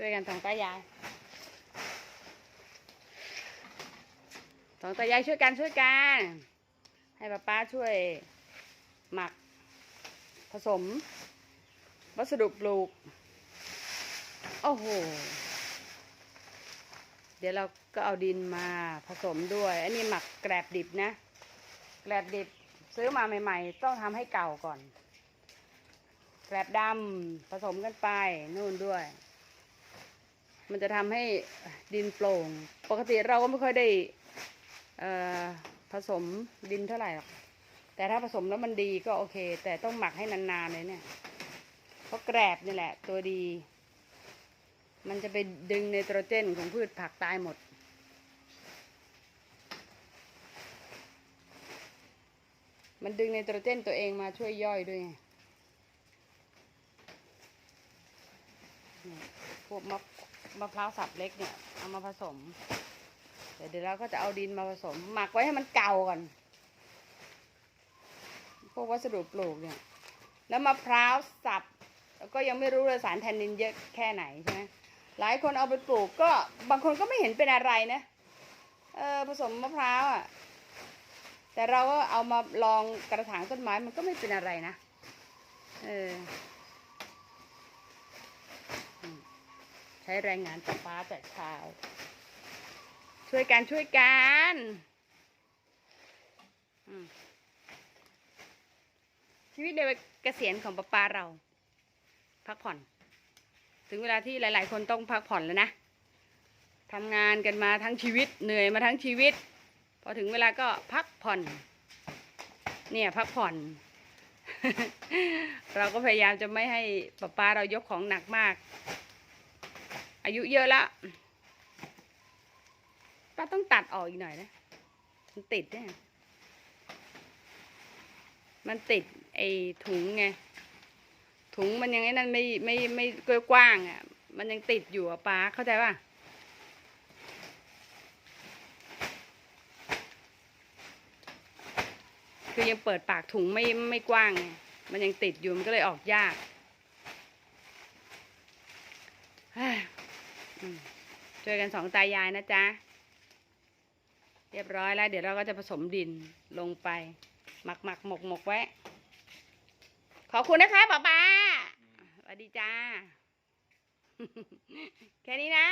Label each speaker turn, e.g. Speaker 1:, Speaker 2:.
Speaker 1: ช่วยกันสองตายายสองตายายช่วยกันช่วยกัน ให้ป้าป้าช่วยหมักผสม วัสดุปลูก โอ้โห เดี๋ยวเราก็เอาดินมาผสมด้วย อันนี้หมักแกลบดิบนะ แกลบดิบซื้อมาใหม่ ๆ ต้องทำให้เก่าก่อน แกลบดำผสมกันไปนู่นด้วย มันจะทำให้ดินโปร่ง ปกติเราก็ไม่ค่อยได้ผสมดินเท่าไหร่หรอก แต่ถ้าผสมแล้วมันดีก็โอเค แต่ต้องหมักให้นานๆเลยเนี่ย เพราะแกรบนี่แหละ ตัวดี มันจะไปดึงไนโตรเจนของพืชผักตายหมดมันดึงไนโตรเจนตัวเองมาช่วยย่อยด้วยไงเนี่ยพวกมะ มะพร้าวสับเล็กเนี่ย เอามาผสม เดี๋ยวเดี๋ยวเราก็จะเอาดินมาผสม หมักไว้ให้มันเก่าก่อน พวกวัสดุปลูกเนี่ย แล้วมะพร้าวสับก็ยังไม่รู้เลยสารแทนนินเยอะแค่ไหนใช่ไหมหลายคนเอาไปปลูกก็บางคนก็ไม่เห็นเป็นอะไรนะ เออผสมมะพร้าวอะ แต่เราก็เอามาลองกระถางต้นไม้มันก็ไม่เป็นอะไรนะ เออมใช้แรงงานป้าป้าแต่เช้า ช่วยกันช่วยกันชีวิตในวัยเกษียณของป้าป้าเรา พักผ่อน ถึงเวลาที่หลาย ๆ คนต้องพักผ่อนแล้วนะทำงานกันมาทั้งชีวิตเหนื่อยมาทั้งชีวิต พอถึงเวลาก็พักผ่อน เนี่ยพักผ่อน เราก็พยายามจะไม่ให้ป้าป้าเรายกของหนักมาก อายุเยอะแล้วป้าต้องตัดออกอีกหน่อยนะมันติดเนี่ยมันติดไอ้ถุงไงถุงมันยังไอ้นั่นไม่ไม่ไม่กว้างอะ มันยังติดอยู่อะป้าเข้าใจป่ะคือยังเปิดปากถุงไม่ไม่กว้างไงมันยังติดอยู่มันก็เลยออกยากเฮ้ ช่วยกันสองตายายนะจ๊ะ เรียบร้อยแล้ว เดี๋ยวเราก็จะผสมดินลงไปหมักหมักหมกหมกไว้ ขอบคุณนะคะป้าป้าสวัสดีจ้า แค่นี้นะ